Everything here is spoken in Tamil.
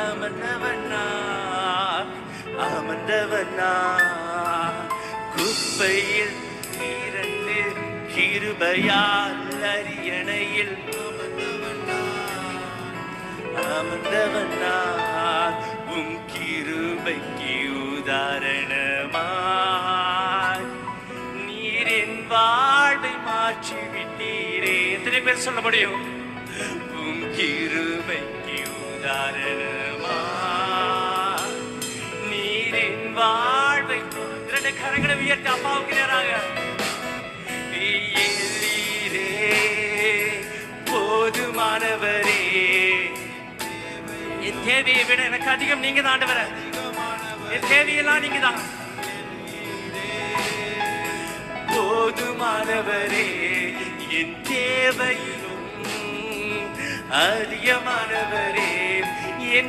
அமர்ந்தவனா அமர்ந்தவனா குப்பையில் இரண்டு கிருபையால் அரியணையில் அமர்ந்தவனா அமர்ந்தவனா உம் கிருபைக்கு உதாரணமாய். நீரின் என் வாழ்வை மாற்றி விட்டீரே எத்தனை பேர் சொல்ல முடியும்? உம் கிருபைக்கு உதாரணமாய். வாழ்வை இரண்டு கரங்களை உயர்த்தி அப்பாவுக்கு நேராக. போதுமானவரே. என் தேவையை விட எனக்கு அதிகம் நீங்க தான் ஆண்டவர. என் தேவையெல்லாம் நீங்க தான். போதுமானவரே என் தேவையிலும் அதிகமானவர்.